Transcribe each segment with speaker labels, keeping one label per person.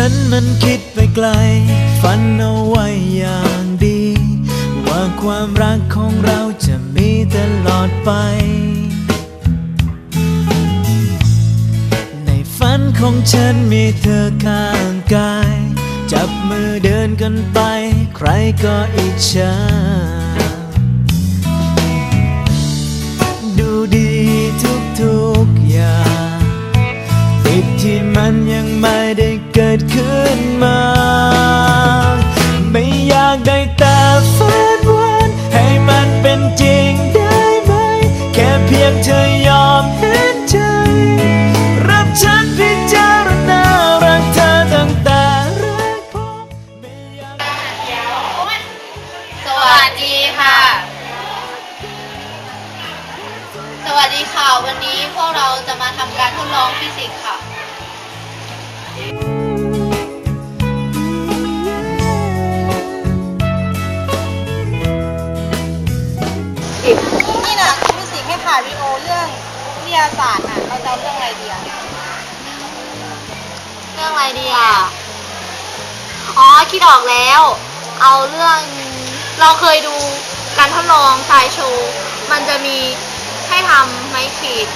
Speaker 1: ฉันมันคิดไปไกล ฝันเอาไว้อย่างดี ว่าความรักของเราจะมีตลอดไป ในฝันของฉันมีเธอข้างกาย จับมือเดินกันไป ใครก็อิจฉาดูดีทุกๆอย่างติดที่มันยังไม่ เกิดขึ้นมา ไม่อยากได้แต่ฝันวันให้มันเป็นจริงได้ไหม แค่เพียงเธอยอมเห็นใจ รับฉันพิจารณารักเธอตั้งแต่แรกพบไม่อยาก
Speaker 2: สวัสดีค่ะ สวัสดีค่ะ วันนี้พวกเราจะมาทำการทดลองฟิสิกส์ค่ะ นี่นะฟิสิกส์ให้ผ่านวิดีโอเรื่องวิทยาศาสตร์น่ะเราจะเอาเรื่องอะไรดีอะเรื่องอะไรดีอะ อ๋อ คิดออกแล้ว เอาเรื่อง เราเคยดูการทดลองทรายโชว์ มันจะมีให้ทำไม้ขีด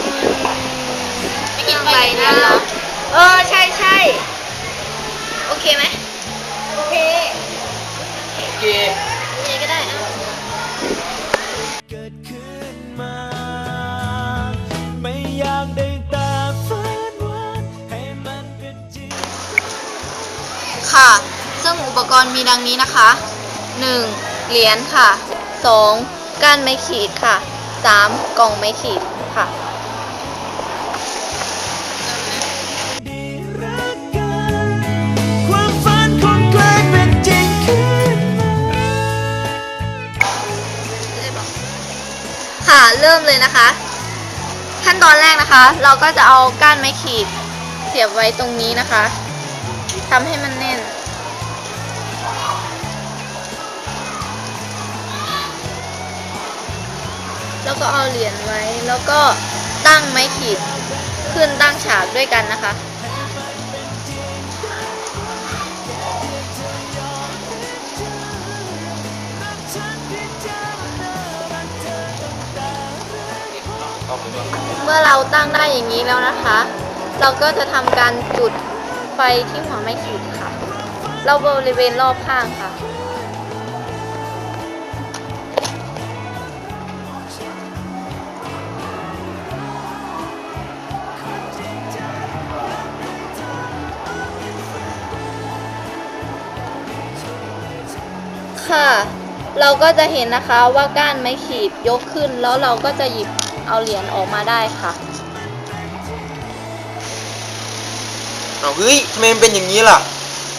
Speaker 2: อืมไม่กินไปนะเออ ใช่ใช่ โอเคไหม โอเค
Speaker 3: โอเค
Speaker 2: ค่ะ ซึ่งอุปกรณ์มีดังนี้นะคะ 1. เหรียญค่ะ 2. ก้านไม้ขีดค่ะ 3. กล่องไม้ขีดค่ะ
Speaker 1: ค่ะ
Speaker 2: เริ่มเลยนะคะ ขั้นตอนแรกนะคะ เราก็จะเอาก้านไม้ขีดเสียบไว้ตรงนี้นะคะ ทำให้มันแน่น แล้วก็เอาเหรียญไว้ แล้วก็ตั้งไม้ขีดขึ้นตั้งฉากด้วยกันนะคะเมื่อเราตั้งได้อย่างนี้แล้วนะคะ เราก็จะทำการจุด ไฟที่หัวไม้ขีดค่ะเราบริเวณรอบข้างค่ะ ค่ะ เราก็จะเห็นนะคะว่าก้านไม้ขีดยกขึ้นแล้วเราก็จะหยิบเอาเหรียญออกมาได้ค่ะ
Speaker 3: เอาเฮ้ยทำไมมันเป็นอย่างนี้ล่ะ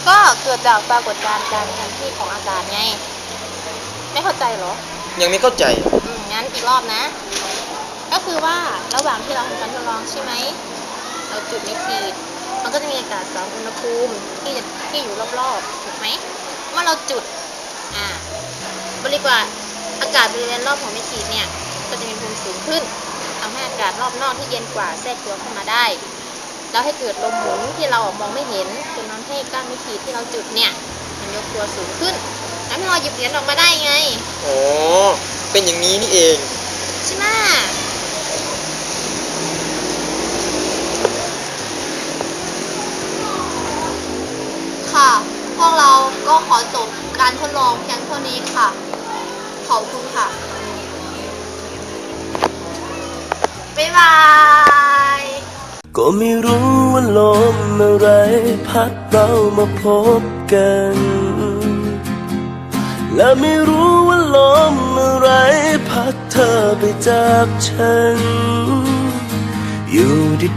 Speaker 2: ก็เกิดจากปรากฏการณ์การแทนที่ของอากาศไง ไม่เข้าใจเหรอ
Speaker 3: ยังไม่เข้าใจ
Speaker 2: อืมงั้นอีกรอบนะ ก็คือว่าระหว่างที่เราทำการทดลองใช่ไหมเราจุดไม้ขีด มันก็จะมีอากาศสองอุณหภูมิที่จะที่อยู่รอบๆถูกไหมเมื่อเราจุด อ่าบริกว่าอากาศบริเวณรอบของไม้ขีดเนี่ย ก็จะมีอุณหภูมิสูงขึ้นทำให้อากาศรอบนอกที่เย็นกว่าแทรกตัวเข้ามาได้ แล้วให้เกิดลมหมุนที่เรามองไม่เห็นจนทำให้ก้านไม้ขีดที่เราจุดเนี่ย มันยกตัวสูงขึ้นทำให้เราหยิบเหรียญออกมาได้ไง
Speaker 3: อ๋อเป็นอย่างนี้นี่เอง
Speaker 2: ใช่ไหมค่ะ พวกเราก็ขอจบการทดลองเพียงเท่านี้ค่ะ ขอบคุณค่ะ
Speaker 1: ก็ไม่รู้ว่าลมอะไร พัดเรามาพบกัน และไม่รู้ว่าลมอะไร พัดเธอไปจากฉัน อยู่ดี